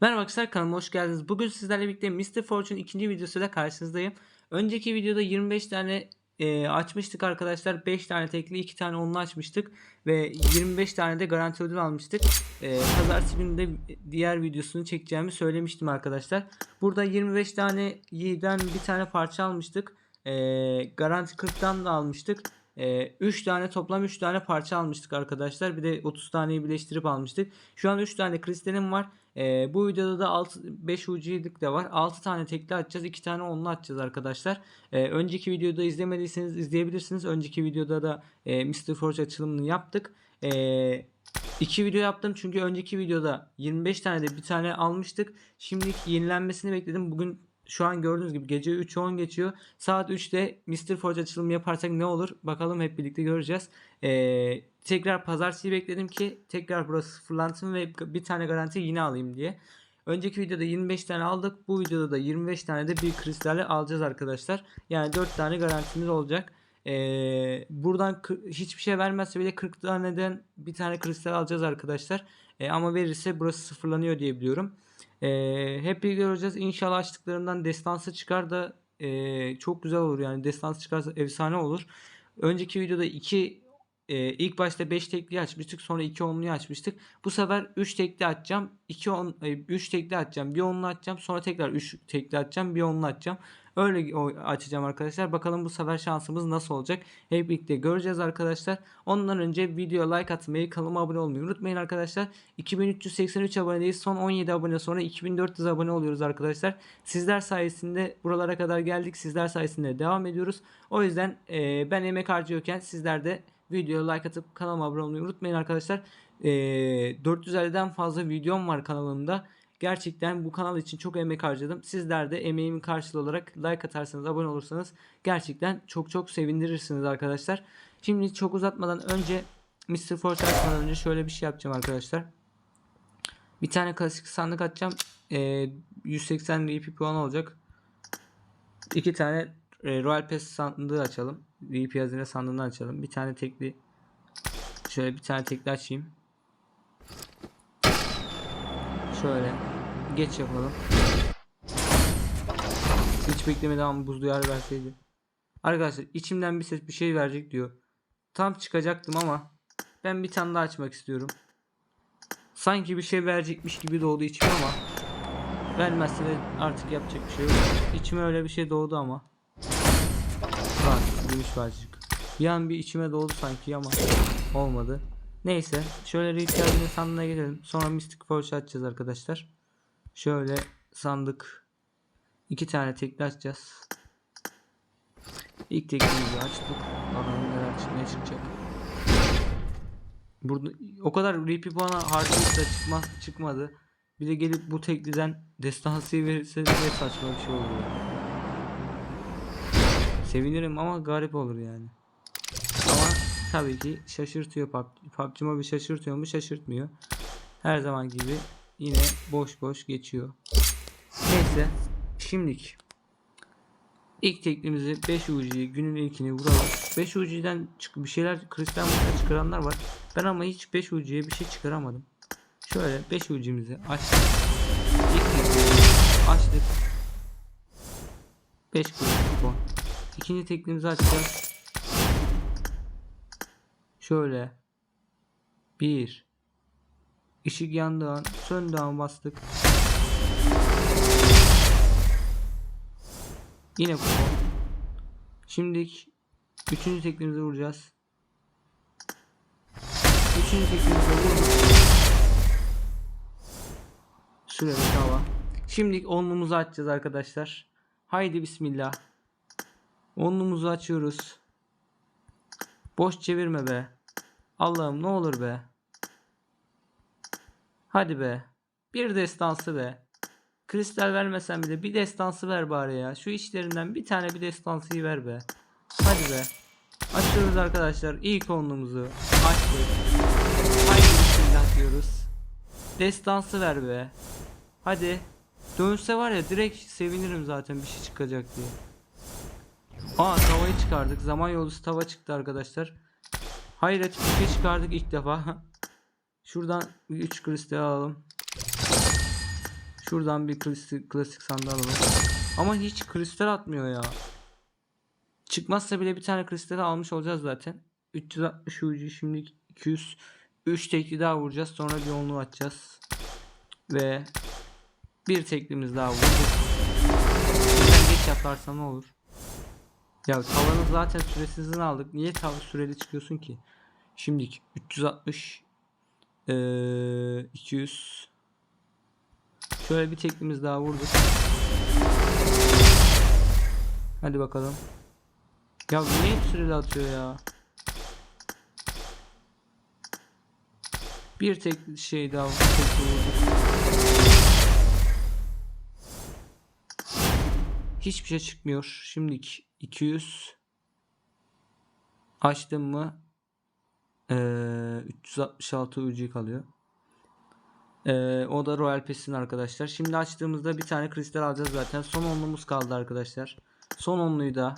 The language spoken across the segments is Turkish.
Merhaba arkadaşlar kanalıma hoş geldiniz. Bugün sizlerle birlikte Mr. Fortune ikinci videosuyla karşınızdayım. Önceki videoda 25 tane e, açmıştık arkadaşlar. 5 tane tekli 2 tane onlu açmıştık. Ve 25 tane de garanti ödül almıştık. E, Pazartesi günü de diğer videosunu çekeceğimi söylemiştim arkadaşlar. Burada 25 tane yiden bir tane parça almıştık. E, garanti 40'tan da almıştık. 3 tane toplam 3 tane parça almıştık arkadaşlar. Bir de 30 taneyi birleştirip almıştık. Şu an 3 tane kristalim var. Ee, bu videoda da 6, 5 UC'lik de var. 6 tane tekli atacağız. 2 tane onlu atacağız arkadaşlar. Ee, önceki videoda izlemediyseniz izleyebilirsiniz. Önceki videoda da e, Mr. Forge açılımını yaptık. Ee, İki video yaptım çünkü önceki videoda 25 tane de bir tane almıştık. Şimdi yenilenmesini bekledim. Bugün şu an gördüğünüz gibi gece 3.10 geçiyor. Saat 3'te Mr. Forge açılımı yaparsak ne olur? Bakalım hep birlikte göreceğiz. Ee, tekrar pazartesi bekledim ki tekrar burası sıfırlansın ve bir tane garanti yine alayım diye. Önceki videoda 25 tane aldık. Bu videoda da 25 tane de bir kristali alacağız arkadaşlar. Yani 4 tane garantimiz olacak. Ee, buradan hiçbir şey vermezse bile 40 taneden bir tane kristal alacağız arkadaşlar. Ee, ama verirse burası sıfırlanıyor diye biliyorum. Ee, hep birlikte göreceğiz. İnşallah açtıklarından destansı çıkar da e, çok güzel olur yani. Destansı çıkarsa efsane olur. Önceki videoda 2 e, ilk başta 5 tekli açmıştık. Sonra 2 onluyu açmıştık. Bu sefer 3 tekli açacağım. 2 on, 3 tekli açacağım. Bir onlu açacağım. Sonra tekrar 3 tekli açacağım. Bir onlu açacağım. Öyle açacağım arkadaşlar. Bakalım bu sefer şansımız nasıl olacak. Hep birlikte göreceğiz arkadaşlar. Ondan önce video like atmayı, kanalıma abone olmayı unutmayın arkadaşlar. 2383 abonedeyiz. Son 17 abone sonra 2400 abone oluyoruz arkadaşlar. Sizler sayesinde buralara kadar geldik. Sizler sayesinde devam ediyoruz. O yüzden e, ben emek harcıyorken sizler de videoya like atıp kanalıma abone olmayı unutmayın arkadaşlar. E, 450'den fazla videom var kanalımda. Gerçekten bu kanal için çok emek harcadım. Sizler de emeğimin karşılığı olarak like atarsanız, abone olursanız gerçekten çok çok sevindirirsiniz arkadaşlar. Şimdi çok uzatmadan önce Mr. Force açmadan önce şöyle bir şey yapacağım arkadaşlar. Bir tane klasik sandık atacağım. Ee, 180 VP puan olacak. İki tane e, Royal Pass sandığı açalım. VP hazine sandığını açalım. Bir tane tekli şöyle bir tane tekli açayım. Şöyle geç yapalım. Hiç beklemeden ama buz duyarı verseydi. Arkadaşlar içimden bir ses bir şey verecek diyor. Tam çıkacaktım ama ben bir tane daha açmak istiyorum. Sanki bir şey verecekmiş gibi doğdu içime ama vermezse artık yapacak bir şey yok. İçime öyle bir şey doğdu ama. Var, gümüş varcık. Bir an bir içime doğdu sanki ama olmadı. Neyse şöyle ihtiyacını sandığına gelelim. Sonra Mystic Forge açacağız arkadaşlar. Şöyle sandık iki tane tekli açacağız. İlk teklimizi açtık. Bakalım neler çıkmaya çıkacak. Burada o kadar RP puanı harcayıp da çıkma, çıkmadı. Bir de gelip bu tekliden destansiye verirse ne saçma bir şey olur ya. Sevinirim ama garip olur yani. Ama tabii ki şaşırtıyor PUBG. PUBG Mobile şaşırtıyor mu? Şaşırtmıyor. Her zaman gibi yine boş boş geçiyor. Neyse şimdilik ilk teklimizi 5 UC'yi günün ilkini vuralım. 5 UC'den bir şeyler kristal mutlu çıkaranlar var. Ben ama hiç 5 UC'ye bir şey çıkaramadım. Şöyle 5 UC'mizi açtık. İlk teklimizi açtık. 5 kuruş kupon. İkinci teklimizi açacağız. Şöyle. 1 Işık yandığı an, söndüğü an bastık. Yine kupon. Şimdilik üçüncü teklimizi vuracağız. Üçüncü teklimizi vurduk. Süreli hava. Şimdilik onlumuzu açacağız arkadaşlar. Haydi bismillah. Onlumuzu açıyoruz. Boş çevirme be. Allah'ım ne olur be. Hadi be. Bir destansı be. Kristal vermesen bile bir destansı ver bari ya. Şu içlerinden bir tane bir destansıyı ver be. Hadi be. Açıyoruz arkadaşlar. İlk onluğumuzu açtık. Haydi bismillah diyoruz. Destansı ver be. Hadi. Dönse var ya direkt sevinirim zaten bir şey çıkacak diye. Aa tavayı çıkardık. Zaman yolcusu tava çıktı arkadaşlar. Hayret bir şey çıkardık ilk defa. Şuradan 3 kristal alalım. Şuradan bir klasik, klasik sandığı alalım. Ama hiç kristal atmıyor ya. Çıkmazsa bile bir tane kristal almış olacağız zaten. 360 ucu şimdi 200 3 tekli daha vuracağız. Sonra bir onluğu atacağız. Ve bir teklimiz daha vuracağız. Geç yaparsam ne olur? Ya tavanı zaten süresizini aldık. Niye tavan süreli çıkıyorsun ki? Şimdiki 360 eee 200 Şöyle bir teklimiz daha vurduk. Hadi bakalım. Ya niye süreli atıyor ya? Bir tek şey daha tekli vurduk. Hiçbir şey çıkmıyor. Şimdilik 200 açtım mı ee, 366 ucu kalıyor. Ee, o da Royal Pass'in arkadaşlar. Şimdi açtığımızda bir tane kristal alacağız zaten. Son onluğumuz kaldı arkadaşlar. Son onluyu da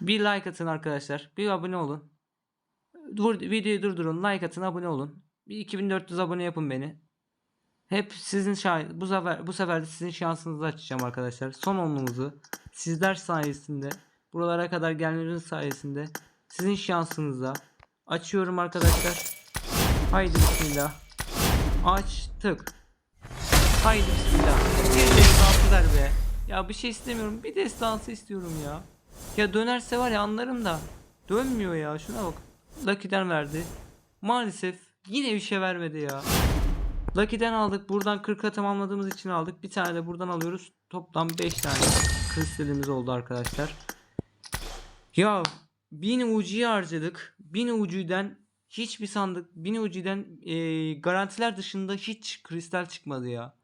bir like atın arkadaşlar. Bir abone olun. Dur, videoyu durdurun. Like atın, abone olun. Bir 2400 abone yapın beni. Hep sizin şah bu sefer bu sefer de sizin şansınızı açacağım arkadaşlar. Son onluğumuzu sizler sayesinde buralara kadar gelmenizin sayesinde sizin şansınıza açıyorum arkadaşlar. Haydi bismillah. Açtık. Haydi bismillah. Bir destansı ver be. Ya bir şey istemiyorum. Bir destansı istiyorum ya. Ya dönerse var ya anlarım da. Dönmüyor ya. Şuna bak. Lucky'den verdi. Maalesef yine bir şey vermedi ya. Lucky'den aldık. Buradan 40'a tamamladığımız için aldık. Bir tane de buradan alıyoruz. Toplam 5 tane kristalimiz oldu arkadaşlar. Ya 1000 ucuyu harcadık. 1000 ucuyden hiçbir sandık 1000 ucudan e, garantiler dışında hiç kristal çıkmadı ya.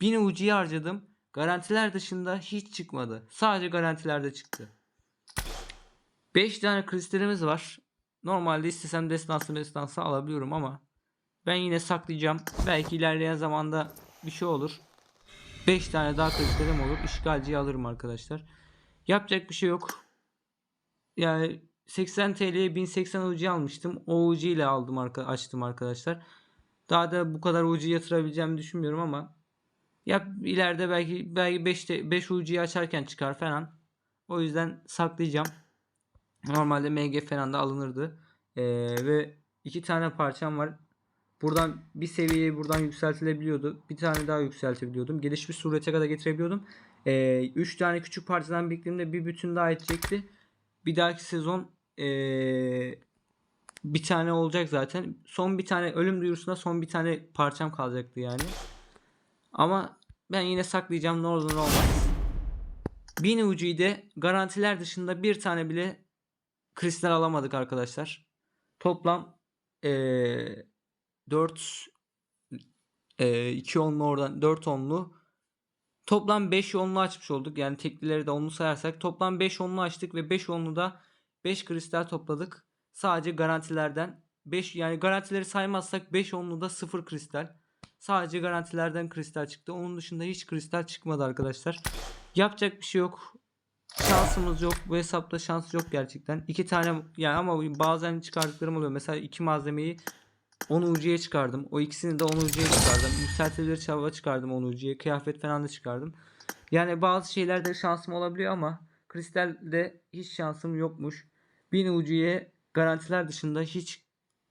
1000 ucuyu harcadım. Garantiler dışında hiç çıkmadı. Sadece garantilerde çıktı. 5 tane kristalimiz var. Normalde istesem destansı destansı alabiliyorum ama ben yine saklayacağım. Belki ilerleyen zamanda bir şey olur. 5 tane daha kristalim olur. İşgalciyi alırım arkadaşlar. Yapacak bir şey yok. Yani 80 TL'ye 1080 ucu almıştım. O ucu ile aldım açtım arkadaşlar. Daha da bu kadar ucu yatırabileceğimi düşünmüyorum ama yap ileride belki belki 5 5 ucuyu açarken çıkar falan. O yüzden saklayacağım. Normalde MG falan da alınırdı. Ee, ve iki tane parçam var. Buradan bir seviyeyi buradan yükseltilebiliyordu. Bir tane daha yükseltebiliyordum. Gelişmiş surete kadar getirebiliyordum. 3 ee, üç tane küçük parçadan biriktiğimde bir bütün daha edecekti. Bir dahaki sezon ee, bir tane olacak zaten. Son bir tane ölüm duyurusunda son bir tane parçam kalacaktı yani. Ama ben yine saklayacağım ne olur ne olmaz. Bin ucuyu de garantiler dışında bir tane bile kristal alamadık arkadaşlar. Toplam ee, 4 e, 2 onlu oradan 4 onlu toplam 5 onlu açmış olduk. Yani teklileri de onlu sayarsak toplam 5 onlu açtık ve 5 onlu da 5 kristal topladık. Sadece garantilerden 5 yani garantileri saymazsak 5 onlu da 0 kristal. Sadece garantilerden kristal çıktı. Onun dışında hiç kristal çıkmadı arkadaşlar. Yapacak bir şey yok. Şansımız yok. Bu hesapta şans yok gerçekten. İki tane yani ama bazen çıkardıklarım oluyor. Mesela iki malzemeyi 10 ucuya çıkardım. O ikisini de 10 ucuya çıkardım. Yükseltilir çava çıkardım 10 ucuya. Kıyafet falan da çıkardım. Yani bazı şeylerde şansım olabiliyor ama kristalde hiç şansım yokmuş. 1000 ucuya garantiler dışında hiç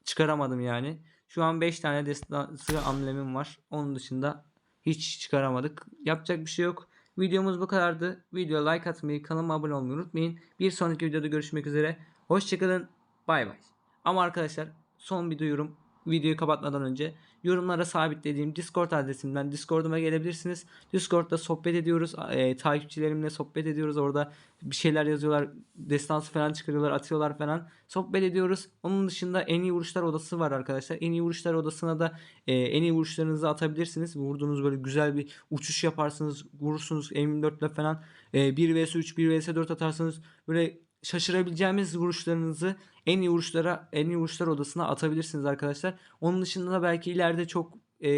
çıkaramadım yani. Şu an 5 tane destansı amblemim var. Onun dışında hiç çıkaramadık. Yapacak bir şey yok. Videomuz bu kadardı. Videoya like atmayı, kanalıma abone olmayı unutmayın. Bir sonraki videoda görüşmek üzere. Hoşçakalın. Bay bay. Ama arkadaşlar son bir duyurum videoyu kapatmadan önce yorumlara sabitlediğim Discord adresimden Discord'uma gelebilirsiniz. Discord'da sohbet ediyoruz. E, takipçilerimle sohbet ediyoruz. Orada bir şeyler yazıyorlar. Destansı falan çıkarıyorlar. Atıyorlar falan. Sohbet ediyoruz. Onun dışında en iyi vuruşlar odası var arkadaşlar. En iyi vuruşlar odasına da e, en iyi vuruşlarınızı atabilirsiniz. Vurduğunuz böyle güzel bir uçuş yaparsınız. Vurursunuz M24 ile falan. E, 1 vs 3 1 vs 4 atarsınız. Böyle şaşırabileceğimiz vuruşlarınızı en iyi vuruşlara en iyi vuruşlar odasına atabilirsiniz arkadaşlar. Onun dışında da belki ileride çok e,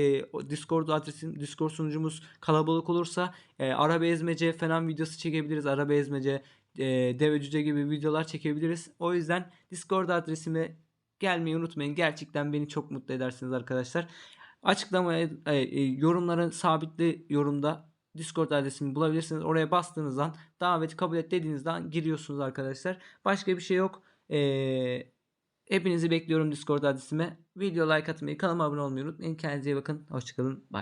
Discord adresim Discord sunucumuz kalabalık olursa e, araba ezmece falan videosu çekebiliriz. Araba ezmece, e, deve cüce gibi videolar çekebiliriz. O yüzden Discord adresime gelmeyi unutmayın. Gerçekten beni çok mutlu edersiniz arkadaşlar. Açıklamaya e, e, yorumların sabitli yorumda Discord adresimi bulabilirsiniz. Oraya bastığınızdan daveti kabul et dediğinizden giriyorsunuz arkadaşlar. Başka bir şey yok. Ee, hepinizi bekliyorum Discord adresime. Video like atmayı, kanalıma abone olmayı unutmayın. Kendinize iyi bakın. Hoşçakalın. Bye.